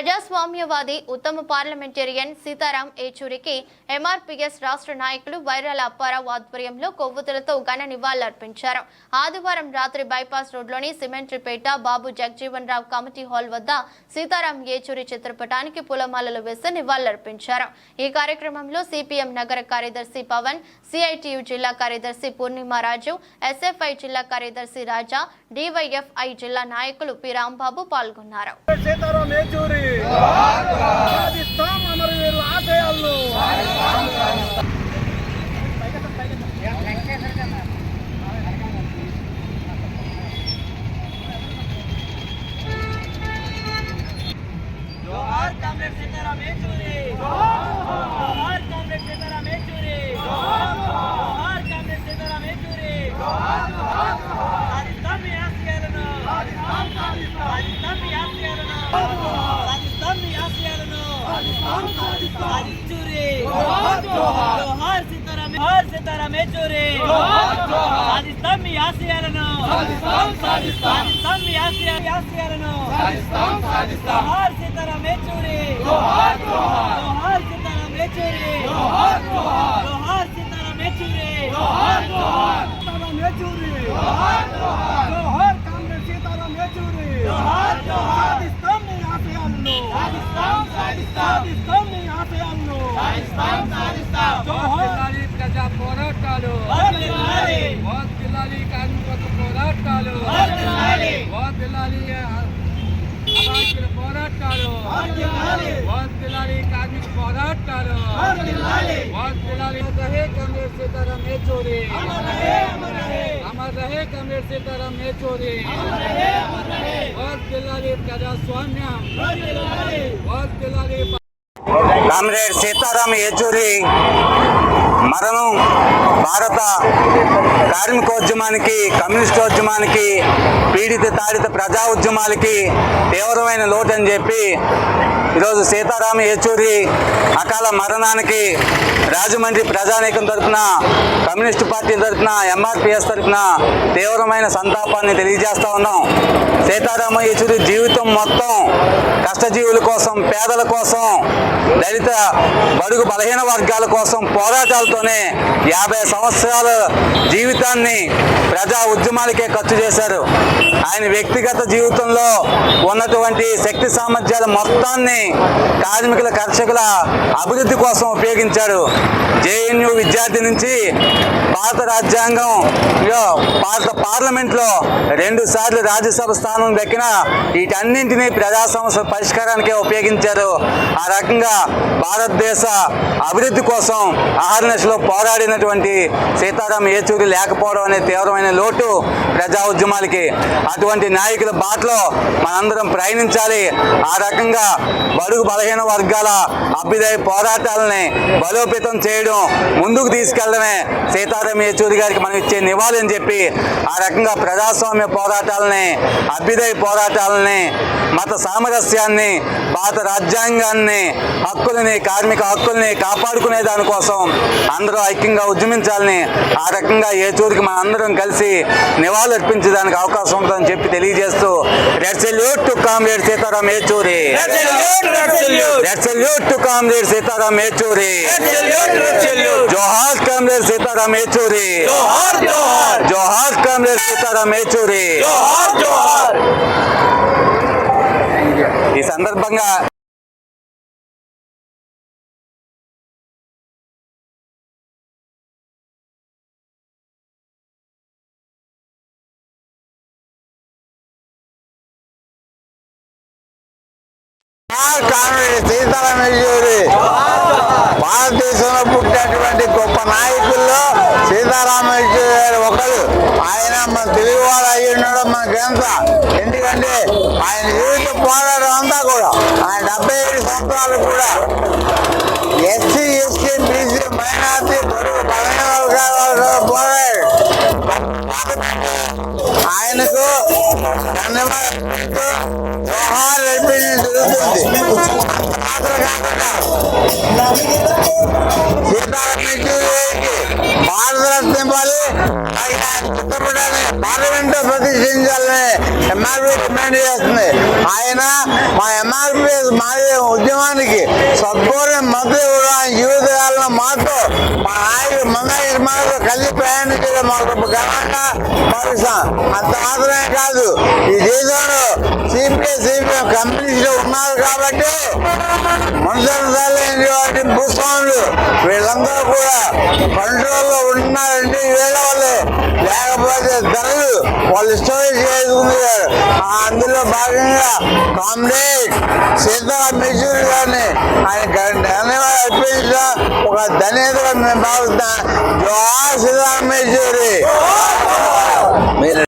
ప్రజాస్వామ్యవాది ఉత్తమ parliamentarian Sitaram ఏచూరికి MRPS రాష్ట్ర నాయకులు వైరాల అప్పారావు ఆధ్వర్యంలో కొవ్వొత్తులతో ఘన నివాళులర్పించారు. ఆదివారం రాత్రి బైపాస్ రోడ్లోని సిమెంట్రీపేట బాబు జగజీవన్ రావు కమిటీ హాల్ వద్ద సీతారాం ఏచూరి చిత్రపటానికి పూలమాలలు వేసి నివాళులర్పించారు. ఈ కార్యక్రమంలో సిపిఎం నగర కార్యదర్శి పవన్ సిఐటియు జిల్లా కార్యదర్శి పూర్ణిమారాజు ఎస్ఎఫ్ఐ జిల్లా కార్యదర్శి రాజా డివైఎఫ్ఐ జిల్లా నాయకులు పి రాంబాబు పాల్గొన్నారు. సీతారాం ఏచూరి సాధిస్తాం అమరవీరు ఆశయాలను జోహార్ కామ్రేడ్ సీతారాం ఏచూరి జోహార్ కామ్రేడ్ సీతారాం ఏచూరి జోహార్ కామ్రేడ్ సీతారాం ఏచూరి సాధిస్తాం మీ ఆశయాలను సాధిస్తాం మీ ఆశయాలను సాధిస్తాం మీ ఆశయాలను సాధించూరి జోహార్ సీతారాం జోహార్ సీతారాం ఏచూరి సాధిస్తాం మీ ఆశయాలను. సాధిస్తాం మీ ఆశయ ఆశయాలను జోహార్ సీతారాం పోరాటాలు వర్ధిల్లాలి వర్ధిల్లాలి అమాయకుల పోరాటాలు వర్ధిల్లాలి వర్ధిల్లాలి కార్మిక పోరాటాలు వర్ధిల్లాలి వర్ధిల్లాలి రహే కాంగ్రెస్ సీతారాం ఏచూరి అమర్ రహే అమర్ రహే అమర్ రహే కాంగ్రెస్ సీతారాం ఏచూరి అమర్ రహే అమర్ రహే వర్ధిల్లాలి ప్రజాస్వామ్యం వర్ధిల్లాలి వర్ధిల్లాలి కామ్రేడ్ సీతారాం యేచూరి మరణం భారత కార్మికోద్యమానికి కమ్యూనిస్టోద్యమానికి పీడిత తాడిత ప్రజా ఉద్యమాలకి తీవ్రమైన లోటు అని చెప్పి ఈరోజు సీతారామ యేచూరి అకాల మరణానికి రాజమండ్రి ప్రజానీకం తరఫున కమ్యూనిస్టు పార్టీ తరఫున ఎంఆర్పిఎస్ తరఫున తీవ్రమైన సంతాపాన్ని తెలియజేస్తా ఉన్నాం. సీతారామ యేచూరి జీవితం మొత్తం కష్టజీవుల కోసం పేదల కోసం దళిత బడుగు బలహీన వర్గాల కోసం పోరాటాలతోనే యాభై సంవత్సరాల జీవితాన్ని ప్రజా ఉద్యమాలకే ఖర్చు చేశారు. ఆయన వ్యక్తిగత జీవితంలో ఉన్నటువంటి శక్తి సామర్థ్యాల మొత్తాన్ని కార్మికుల కర్షకుల అభివృద్ధి కోసం ఉపయోగించాడు. జేఎన్యు విద్యార్థి నుంచి భారత రాజ్యాంగంలో భారత పార్లమెంట్లో రెండు సార్లు రాజ్యసభ స్థానం దక్కిన వీటన్నింటినీ ప్రజా సమస్య పరిష్కారానికే ఉపయోగించారు. ఆ రకంగా భారతదేశ అభివృద్ధి కోసం అహర్నిశలో పోరాడినటువంటి సీతారాం ఏచూరి లేకపోవడం అనే తీవ్రమైన లోటు ప్రజా ఉద్యమాలకి అటువంటి నాయకుల బాటలో మనందరం ప్రయాణించాలి. ఆ రకంగా బడుగు బలహీన వర్గాల అభ్యుదయ పోరాటాలని బలోపేతం చేయడం ముందుకు తీసుకెళ్ళడమే సీతారాం యేచూరి గారికి మనం ఇచ్చే నివాళి అని చెప్పి ఆ రకంగా ప్రజాస్వామ్య పోరాటాలని అభ్యుదయ పోరాటాలని మత సామరస్యాన్ని భారత రాజ్యాంగాన్ని హక్కులని కార్మిక హక్కుల్ని కాపాడుకునే దానికోసం అందరూ ఐక్యంగా ఉద్యమించాలని ఆ రకంగా ఏచూరికి మన అందరం కలిసి నివాళులు అర్పించడానికి అవకాశం ఉంటుందని చెప్పి తెలియజేస్తూ red salute to comrade Sitaram Yechury. Red salute to comrade Sitaram Yechury. Johar comrade Sitaram Yechury. జోహార్ కామ్రేడ్ సీతారాం ఏచూరి. జోహార్ జోహార్. ఈ సందర్భంగా కాంగ్రెస్ యేచూరి భారతదేశంలో పుట్టినటువంటి గొప్ప నాయకుల్లో సీతారామ యేచూరి గారు ఒకరు. ఆయన మన తెలుగువాడు అయ్యి ఉండడం మనకి ఎంత ఎందుకంటే ఆయన జీవిత పోరాటం అంతా కూడా ఆయన డెబ్బై ప్రభుత్వాలు కూడా ఎస్సీ ఎస్టీ బీసీ మైనార్టీ బరువు బలహీన వర్గాల వాళ్ళతో ఆయనకు ధన్యవాదాలు జరుగుతుంది. భారతరత్న ఇవ్వాలి పార్లమెంట్ ప్రతిష్ఠించాలని ఎంఆర్పీ డిమాండ్ చేస్తుంది. ఆయన మా ఎంఆర్పీ మాది ఉద్యమానికి సద్పూర్ణ మద్దతు కూడా ఆయన జీవితకాలంలో మాతో మా నాయకుడు మందాగిరి కలిపి కలిసి మీద మాకు ఘనంగా భావిస్తాం అంత మాత్రమే కాదు ఈ దేశంలో సిపిఐ సిపిఎం కమ్యూనిస్టులు ఉన్నారు కాబట్టి మనసరి వాటి భూస్వాములు వీళ్ళందరూ కూడా కంట్రోల్లో ఉన్నారంటే వీళ్ళ వాళ్ళు లేకపోతే ధరలు వాళ్ళు స్టోరేజ్ చేసుకున్నారు అందులో భాగంగా కామ్రేడ్ సీతా మెచూరి గారిని ఆయన ధన్యవాదాలు అర్పించిన ఒక ధన్యతగా మేము భావిస్తాం. జోహార్ సీతా మెచూరి మీరు